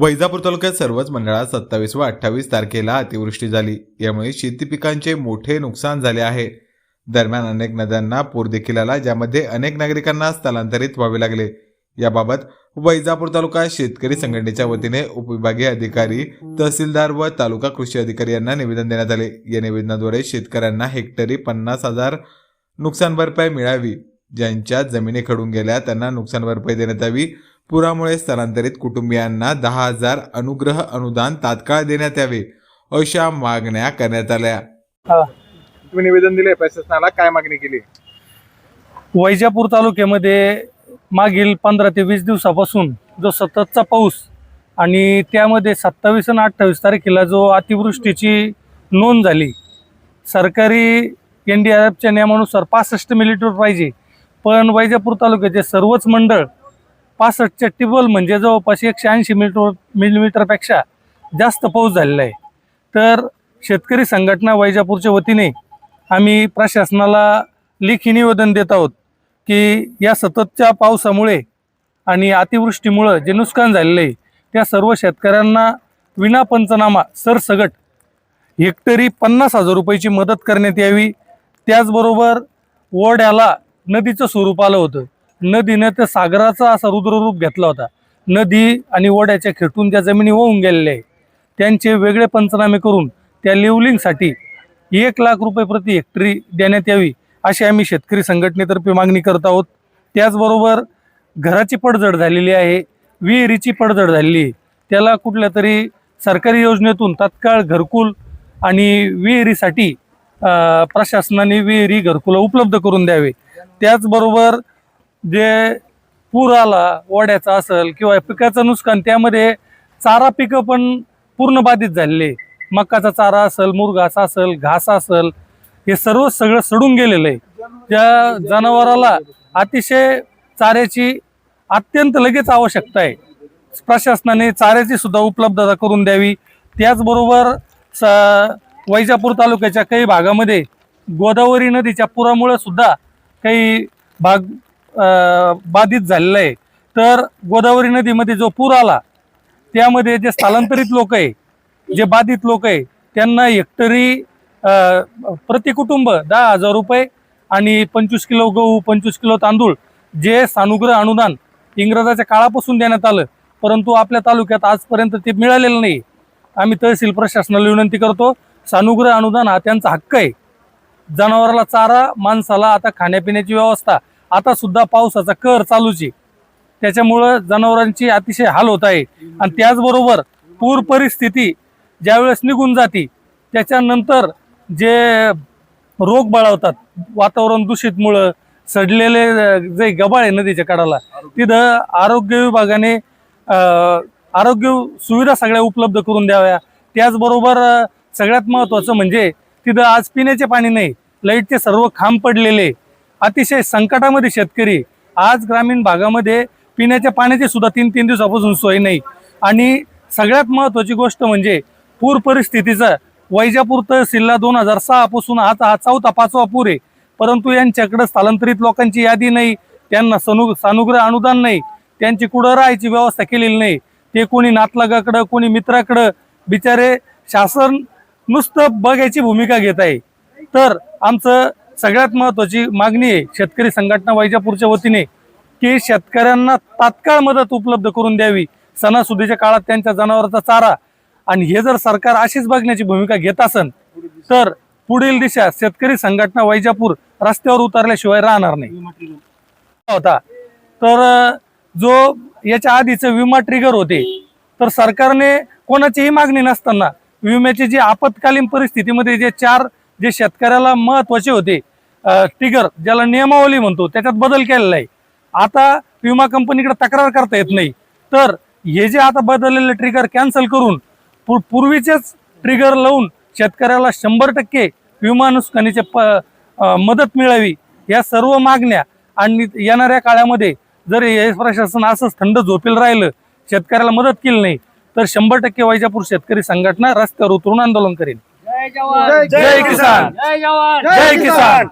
वैजापूर तालुक्यात सर्वच मंडळात सत्तावीस व अठ्ठावीस तारखेला अतिवृष्टी झाली. यामुळे शेती पिकांचे मोठे नुकसान झाले आहे. दरम्यान अनेक नद्यांना पूर देखील आला ज्यामध्ये अनेक नागरिकांना स्थलांतरित व्हावे लागले. याबाबत वैजापूर तालुका शेतकरी संघटनेच्या वतीने उपविभागीय अधिकारी तहसीलदार व तालुका कृषी अधिकारी यांना निवेदन देण्यात आले. या निवेदनाद्वारे शेतकऱ्यांना हेक्टरी पन्नास हजार नुकसान भरपाई मिळावी. ज्यांच्या जमिनी खडून गेल्या त्यांना नुकसान भरपाई देण्यात यावी. पुरामुळे स्थलांतरित कुटुंबियांना दहा हजार अनुग्रह अनुदान तात्काळ देण्यात यावे अशा मागण्या करण्यात आल्या. तुम्ही निवेदन दिले प्रशासनाला काय मागणी केली? वैजापूर तालुक्यामध्ये मागील पंधरा ते वीस दिवसापासून जो सततचा पाऊस आणि त्यामध्ये सत्तावीस आणि अठ्ठावीस तारखेला जो अतिवृष्टीची नोंद झाली सरकारी एन डी आर एफच्या नियमानुसार पासष्ट मिलीमीटर पाहिजे. पण वैजापूर तालुक्याचे सर्वच मंडळ पासष्टच्या टिबल म्हणजे जवळपास एकशे ऐंशी मिलीमीटर मिलीमीटरपेक्षा जास्त पाऊस झालेला आहे. तर शेतकरी संघटना वैजापूरच्या वतीने आम्ही प्रशासनाला लेखी निवेदन देत आहोत की या सततच्या पावसामुळे आणि अतिवृष्टीमुळं जे नुकसान झालेलं आहे त्या सर्व शेतकऱ्यांना विना पंचनामा सरसगट हेक्टरी पन्नास हजार रुपयाची मदत करण्यात यावी. त्याचबरोबर ओढ्याला नदीचं स्वरूप आलं होतं. नदीनं तर सागराचा असा रुद्ररूप घेतला होता. नदी आणि ओढ्याच्या खेटून त्या जमिनी होऊन गेलेल्या आहे त्यांचे वेगळे पंचनामे करून त्या लेवलिंगसाठी एक लाख रुपये प्रति हेक्टरी देण्यात यावी अशी आम्ही शेतकरी संघटनेतर्फे मागणी करत आहोत. त्याचबरोबर घराची पडझड झालेली आहे विहिरीची पडझड झालेली आहे. त्याला कुठल्या तरी सरकारी योजनेतून तात्काळ घरकुल आणि विहिरीसाठी प्रशासनाने विहिरी घरकुलं उपलब्ध करून द्यावे. त्याचबरोबर जे पूर आला ओढ्याचा असेल किंवा पिकाचं नुकसान त्यामध्ये चारा पिकं पण पूर्ण बाधित झालेले मकाचा चारा असेल मुरघास असेल घास असेल हे सर्व सगळं सडून गेलेलं आहे. त्या जनावराला अतिशय चाऱ्याची अत्यंत लगेच आवश्यकता आहे. प्रशासनाने चाऱ्याची सुद्धा उपलब्धता करून द्यावी. त्याचबरोबर स वैजापूर तालुक्याच्या काही भागामध्ये गोदावरी नदीच्या पुरामुळे सुद्धा काही भाग बाधित झालेलं आहे. तर गोदावरी नदीमध्ये जो पूर आला त्यामध्ये जे स्थलांतरित लोक आहे जे बाधित लोक आहे त्यांना हेक्टरी प्रति कुटुंब दहा हजार रुपये आणि पंचवीस किलो गहू पंचवीस किलो तांदूळ जे सानुग्रह अनुदान इंग्रजाच्या काळापासून देण्यात आलं. परंतु आपल्या तालुक्यात आजपर्यंत ते मिळालेलं नाही. आम्ही तहसील प्रशासनाला विनंती करतो सानुग्रह अनुदान हा त्यांचा हक्क आहे. जनावराला चारा माणसाला आता खाण्यापिण्याची व्यवस्था आता सुद्धा पावसाचा कर चालूच आहे. त्याच्यामुळं जनावरांची अतिशय हाल होत आहे. आणि त्याचबरोबर पूर परिस्थिती ज्यावेळेस निघून जाते त्याच्यानंतर जे रोग बळावतात वातावरण दूषितमुळं सडलेले जे गबाळ आहे नदीच्या काढाला तिथं आरोग्य विभागाने आरोग्य सुविधा सगळ्या उपलब्ध करून द्याव्या. त्याचबरोबर सगळ्यात महत्त्वाचं म्हणजे तिथं आज पिण्याचे पाणी नाही लाईटचे सर्व खांब पडलेले. अतिशय संकटामध्ये शेतकरी आज ग्रामीण भागामध्ये पिण्याच्या पाण्याची सुद्धा तीन तीन दिवसापासून सोय नाही. आणि सगळ्यात महत्त्वाची गोष्ट म्हणजे पूर परिस्थितीचा. वैजापूर तहसीलला दोन हजार सहापासून आज आता हा चौथा पाचवा पूर आहे. परंतु यांच्याकडे स्थलांतरित लोकांची यादी नाही. त्यांना सनु सानुग्रह अनुदान नाही. त्यांची कुठं राहायची व्यवस्था केलेली नाही. ते कोणी नातलगाकडं कोणी मित्राकडं. बिचारे शासन नुसतं बघायची भूमिका घेत आहे. तर आमचं सगळ्यात महत्वाची मागणी आहे शेतकरी संघटना वैजापूरच्या वतीने की शेतकऱ्यांना तात्काळ मदत उपलब्ध करून द्यावी. सणासुदीच्या काळात त्यांच्या जनावरांचा चारा आणि हे जर सरकार अशीच बघण्याची भूमिका घेत असेल तर पुढील दिशा शेतकरी संघटना वैजापूर रस्त्यावर उतरल्याशिवाय राहणार नाही. होता. तर जो याच्या आधीचं विमा ट्रिगर होते तर सरकारने कोणाचीही मागणी नसताना विम्याची जी आपत्कालीन परिस्थितीमध्ये जे चार जे शेतकऱ्याला महत्त्वाचे होते ट्रिगर ज्याला नियमावली म्हणतो त्याच्यात बदल केलेला आहे. आता विमा कंपनीकडे तक्रार करता येत नाही. तर हे जे आता बदललेले ट्रिगर कॅन्सल करून पू- पूर्वीचेच ट्रिगर लावून शेतकऱ्याला शंभर टक्के विमा नुकसानीचे प मदत मिळावी या सर्व मागण्या आणि येणाऱ्या काळामध्ये जर हे प्रशासन असंच थंड झोपेल राहिलं शेतकऱ्याला मदत केली नाही तर शंभर टक्के वैजापूर शेतकरी संघटना रस्त्यावर उतरून आंदोलन करेल. जय जय किसान. जय जवान. जय किसान.